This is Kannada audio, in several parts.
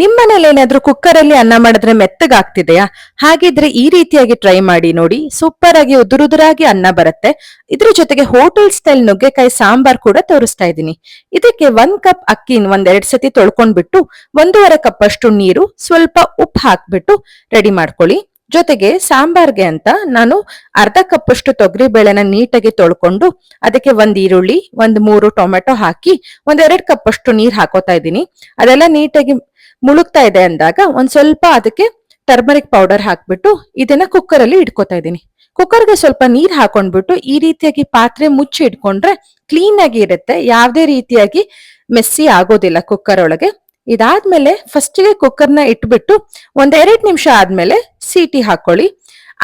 ನಿಮ್ಮನೇಲಿ ಏನಾದ್ರೂ ಕುಕ್ಕರ್ ಅಲ್ಲಿ ಅನ್ನ ಮಾಡಿದ್ರೆ ಮೆತ್ತಗಾಗ್ತಿದೆಯಾ? ಹಾಗಿದ್ರೆ ಈ ರೀತಿಯಾಗಿ ಟ್ರೈ ಮಾಡಿ ನೋಡಿ. ಸೂಪರ್ ಆಗಿ ಉದುರುದುರಾಗಿ ಅನ್ನ ಬರುತ್ತೆ. ಇದ್ರ ಜೊತೆಗೆ ಹೋಟೆಲ್ ಸ್ಟೈಲ್ ನುಗ್ಗೆಕಾಯಿ ಸಾಂಬಾರ್ ಕೂಡ ತೋರಿಸ್ತಾ ಇದ್ದೀನಿ. ಇದಕ್ಕೆ ಒಂದ್ ಕಪ್ ಅಕ್ಕಿನ ಒಂದೆರಡ್ ಸತಿ ತೊಳ್ಕೊಂಡ್ಬಿಟ್ಟು ಒಂದೂವರೆ ಕಪ್ ಅಷ್ಟು ನೀರು, ಸ್ವಲ್ಪ ಉಪ್ಪು ಹಾಕ್ಬಿಟ್ಟು ರೆಡಿ ಮಾಡ್ಕೊಳ್ಳಿ. ಜೊತೆಗೆ ಸಾಂಬಾರ್ಗೆ ಅಂತ ನಾನು ಅರ್ಧ ಕಪ್ ಅಷ್ಟು ತೊಗರಿ ಬೇಳೆನ ನೀಟಾಗಿ ತೊಳ್ಕೊಂಡು ಅದಕ್ಕೆ ಒಂದ್ ಈರುಳ್ಳಿ, ಒಂದ್ ಮೂರು ಟೊಮೆಟೊ ಹಾಕಿ ಒಂದೆರಡು ಕಪ್ ಅಷ್ಟು ನೀರ್ ಹಾಕೋತಾ ಇದ್ದೀನಿ. ಅದೆಲ್ಲ ನೀಟಾಗಿ ಮುಳುಗ್ತಾ ಇದೆ ಅಂದಾಗ ಒಂದ್ ಸ್ವಲ್ಪ ಅದಕ್ಕೆ ಟರ್ಮರಿಕ್ ಪೌಡರ್ ಹಾಕ್ಬಿಟ್ಟು ಇದನ್ನ ಕುಕ್ಕರ್ ಅಲ್ಲಿ ಇಟ್ಕೋತಾ ಇದ್ದೀನಿ. ಕುಕ್ಕರ್ಗೆ ಸ್ವಲ್ಪ ನೀರ್ ಹಾಕೊಂಡ್ಬಿಟ್ಟು ಈ ರೀತಿಯಾಗಿ ಪಾತ್ರೆ ಮುಚ್ಚಿ ಇಟ್ಕೊಂಡ್ರೆ ಕ್ಲೀನ್ ಆಗಿ ಇರುತ್ತೆ. ಯಾವ್ದೇ ರೀತಿಯಾಗಿ ಮೆಸ್ಸಿ ಆಗೋದಿಲ್ಲ ಕುಕ್ಕರ್ ಒಳಗೆ. ಇದಾದ್ಮೇಲೆ ಫಸ್ಟ್ಗೆ ಕುಕ್ಕರ್ನ ಇಟ್ಬಿಟ್ಟು ಒಂದ್ ಎರಡ್ ನಿಮಿಷ ಆದ್ಮೇಲೆ ಸೀಟಿ ಹಾಕೊಳ್ಳಿ.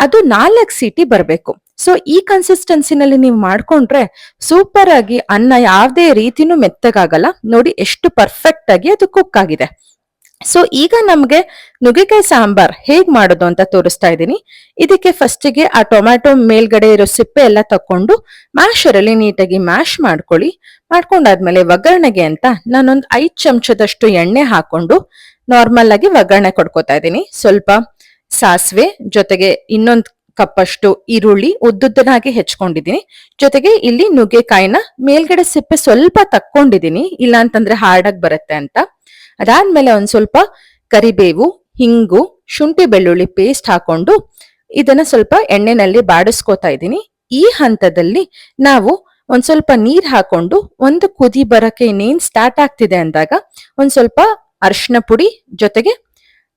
ಅದು ನಾಲ್ಕು ಸೀಟಿ ಬರ್ಬೇಕು. ಸೊ ಈ ಕನ್ಸಿಸ್ಟೆನ್ಸಿನಲ್ಲಿ ನೀವು ಮಾಡ್ಕೊಂಡ್ರೆ ಸೂಪರ್ ಆಗಿ ಅನ್ನ ಯಾವ್ದೇ ರೀತಿನೂ ಮೆತ್ತಗಾಗಲ್ಲ. ನೋಡಿ, ಎಷ್ಟು ಪರ್ಫೆಕ್ಟ್ ಆಗಿ ಅದು ಕುಕ್ ಆಗಿದೆ. ಸೊ ಈಗ ನಮ್ಗೆ ನುಗ್ಗೆಕಾಯಿ ಸಾಂಬಾರ್ ಹೇಗ್ ಮಾಡೋದು ಅಂತ ತೋರಿಸ್ತಾ ಇದ್ದೀನಿ. ಇದಕ್ಕೆ ಫಸ್ಟಿಗೆ ಆ ಟೊಮ್ಯಾಟೊ ಮೇಲ್ಗಡೆ ಇರೋ ಸಿಪ್ಪೆ ಎಲ್ಲ ತಕೊಂಡು ಮ್ಯಾಶರ್ ಅಲ್ಲಿ ನೀಟಾಗಿ ಮ್ಯಾಶ್ ಮಾಡ್ಕೊಳ್ಳಿ. ಮಾಡ್ಕೊಂಡಾದ್ಮೇಲೆ ಒಗ್ಗರಣೆಗೆ ಅಂತ ನಾನೊಂದು ಐದ್ ಚಮಚದಷ್ಟು ಎಣ್ಣೆ ಹಾಕೊಂಡು ನಾರ್ಮಲ್ ಆಗಿ ಒಗ್ಗರಣೆ ಕೊಡ್ಕೋತಾ ಇದ್ದೀನಿ. ಸ್ವಲ್ಪ ಸಾಸಿವೆ, ಜೊತೆಗೆ ಇನ್ನೊಂದ್ ಕಪ್ ಅಷ್ಟು ಈರುಳ್ಳಿ ಉದ್ದುದ್ದನಾಗಿ ಹೆಚ್ಕೊಂಡಿದೀನಿ ಜೊತೆಗೆ ಇಲ್ಲಿ ನುಗ್ಗೆಕಾಯಿನ ಮೇಲ್ಗಡೆ ಸಿಪ್ಪೆ ಸ್ವಲ್ಪ ತಕ್ಕೊಂಡಿದೀನಿ ಇಲ್ಲ ಅಂತಂದ್ರೆ ಹಾರ್ಡ್ ಆಗಿ ಬರುತ್ತೆ ಅಂತ. ಅದಾದ್ಮೇಲೆ ಒಂದ್ ಸ್ವಲ್ಪ ಕರಿಬೇವು, ಹಿಂಗು, ಶುಂಠಿ ಬೆಳ್ಳುಳ್ಳಿ ಪೇಸ್ಟ್ ಹಾಕೊಂಡು ಇದನ್ನ ಸ್ವಲ್ಪ ಎಣ್ಣೆನಲ್ಲಿ ಬಾಡಿಸ್ಕೋತಾ ಇದ್ದೀನಿ. ಈ ಹಂತದಲ್ಲಿ ನಾವು ಒಂದ್ ಸ್ವಲ್ಪ ನೀರ್ ಹಾಕೊಂಡು ಒಂದು ಕುದಿ ಬರಕ್ಕೆ ಇನ್ನೇನ್ ಸ್ಟಾರ್ಟ್ ಆಗ್ತಿದೆ ಅಂದಾಗ ಒಂದ್ ಸ್ವಲ್ಪ ಅರಿಶಿನ ಪುಡಿ ಜೊತೆಗೆ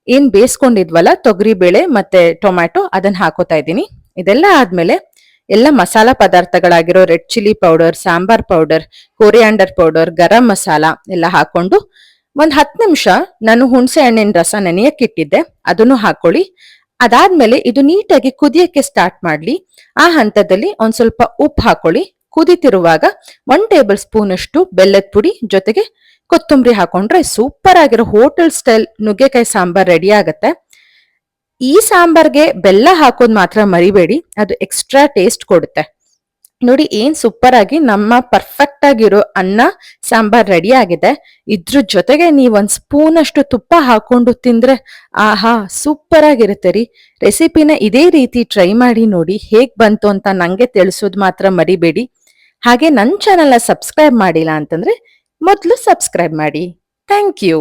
ಏನ್ ಬೇಯಿಸ್ಕೊಂಡಿದ್ವಲ್ಲ ತೊಗರಿ ಬೇಳೆ ಮತ್ತೆ ಟೊಮ್ಯಾಟೊ ಅದನ್ನ ಹಾಕೋತಾ ಇದ್ದೀನಿ. ಇದೆಲ್ಲ ಆದ್ಮೇಲೆ ಎಲ್ಲ masala ಪದಾರ್ಥಗಳಾಗಿರೋ red chilli powder, sambar powder, coriander powder, garam masala ಎಲ್ಲ ಹಾಕೊಂಡು ಒಂದ್ ಹತ್ತು ನಿಮಿಷ ನಾನು ಹುಣಸೆ ಹಣ್ಣಿನ ರಸ ನೆನೆಯಕ್ಕಿಟ್ಟಿದ್ದೆ ಅದನ್ನು ಹಾಕೊಳ್ಳಿ. ಅದಾದ್ಮೇಲೆ ಇದು ನೀಟಾಗಿ ಕುದಿಯಕ್ಕೆ ಸ್ಟಾರ್ಟ್ ಮಾಡ್ಲಿ. ಆ ಹಂತದಲ್ಲಿ ಒಂದ್ ಸ್ವಲ್ಪ ಉಪ್ಪು ಹಾಕೊಳ್ಳಿ. ಕುದಿತಿರುವಾಗ ಒನ್ ಟೇಬಲ್ ಸ್ಪೂನ್ ಅಷ್ಟು ಬೆಲ್ಲದ ಪುಡಿ ಜೊತೆಗೆ ಕೊತ್ತಂಬರಿ ಹಾಕೊಂಡ್ರೆ ಸೂಪರ್ ಆಗಿರೋ ಹೋಟೆಲ್ ಸ್ಟೈಲ್ ನುಗ್ಗೆಕಾಯಿ ಸಾಂಬಾರ್ ರೆಡಿ ಆಗತ್ತೆ. ಈ ಸಾಂಬಾರ್ಗೆ ಬೆಲ್ಲ ಹಾಕೋದ್ ಮಾತ್ರ ಮರಿಬೇಡಿ. ಅದು ಎಕ್ಸ್ಟ್ರಾ ಟೇಸ್ಟ್ ಕೊಡುತ್ತೆ. ನೋಡಿ ಏನ್ ಸೂಪರ್ ಆಗಿ ನಮ್ಮ ಪರ್ಫೆಕ್ಟ್ ಆಗಿರೋ ಅನ್ನ, ಸಾಂಬಾರ್ ರೆಡಿ ಆಗಿದೆ. ಇದ್ರ ಜೊತೆಗೆ ನೀವ್ ಒಂದ್ ಸ್ಪೂನ್ ಅಷ್ಟು ತುಪ್ಪ ಹಾಕೊಂಡು ತಿಂದ್ರೆ ಆಹಾ ಸೂಪರ್ ಆಗಿರುತ್ತೆ ರೀ. ರೆಸಿಪಿನ ಇದೇ ರೀತಿ ಟ್ರೈ ಮಾಡಿ ನೋಡಿ ಹೇಗ್ ಬಂತು ಅಂತ ನಂಗೆ ತಿಳಿಸೋದ್ ಮಾತ್ರ ಮರಿಬೇಡಿ. ಹಾಗೆ ನನ್ ಚಾನೆಲ್ನ ಸಬ್ಸ್ಕ್ರೈಬ್ ಮಾಡಿಲ್ಲ ಅಂತಂದ್ರೆ ಮೊದಲು ಸಬ್ಸ್ಕ್ರೈಬ್ ಮಾಡಿ. Thank you